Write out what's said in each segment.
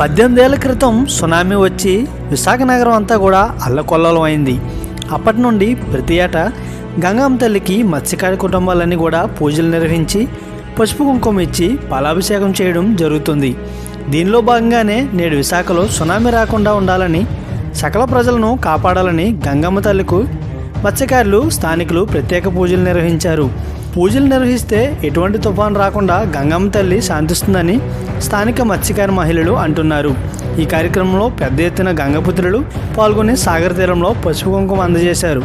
పద్దెనిమిది ఏళ్ళ క్రితం సునామీ వచ్చి విశాఖ నగరం అంతా కూడా అల్లకొల్లలం అయింది అప్పటి నుండి ప్రతి ఏటా గంగమ్మ తల్లికి మత్స్యకార కుటుంబాలన్నీ కూడా పూజలు నిర్వహించి పసుపు కుంకుమ ఇచ్చి పాలాభిషేకం చేయడం జరుగుతుంది. దీనిలో భాగంగానే నేడు విశాఖలో సునామీ రాకుండా ఉండాలని సకల ప్రజలను కాపాడాలని గంగమ్మ తల్లికు మత్స్యకారులు స్థానికులు ప్రత్యేక పూజలు నిర్వహించారు. పూజలు నిర్వహిస్తే ఎటువంటి తుఫాను రాకుండా గంగమ్మ తల్లి శాంతిస్తుందని స్థానిక మత్స్యకార మహిళలు అంటున్నారు. ఈ కార్యక్రమంలో పెద్ద ఎత్తున గంగపుత్రులు పాల్గొని సాగర తీరంలో పసుపు కుంకుమ అందజేశారు.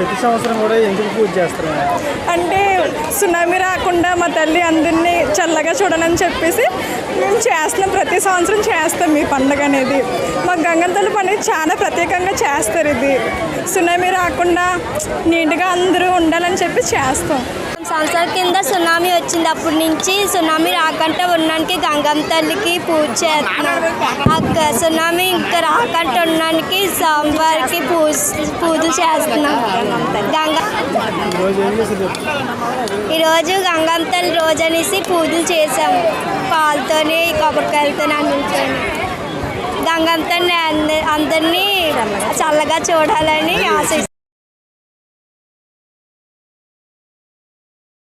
ప్రతి సంవత్సరం కూడా ఎందుకు పూజ చేస్తారు అంటే సునామీ రాకుండా మా తల్లి అందరినీ చల్లగా చూడనని చెప్పేసి మేము చేస్తున్నాం ప్రతి సంవత్సరం చేస్తాం ఈ పండుగ అనేది. మా గంగం తల్లి పండుగ చాలా ప్రత్యేకంగా చేస్తారు ఇది. సునామీ రాకుండా నీట్గా అందరూ ఉండాలని చెప్పి చేస్తాం. సంవత్సరాల కింద సునామీ వచ్చింది. అప్పటి నుంచి సునామీ రాకుండా ఉండడానికి గంగమ్మ తల్లికి పూజ చేస్తున్నాం. అక్క సునామీ ఇంకా రాకుండా ఉండడానికి సోమవారికి పూజ పూజలు చేస్తున్నాం. గంగ ఈరోజు గంగమ్మ రోజు అనేసి పూజలు చేసాము పాలతోని కొబ్బరికాయలతో అందించాను గంగమ్మ అందరినీ చల్లగా చూడాలని ఆశిస్తాను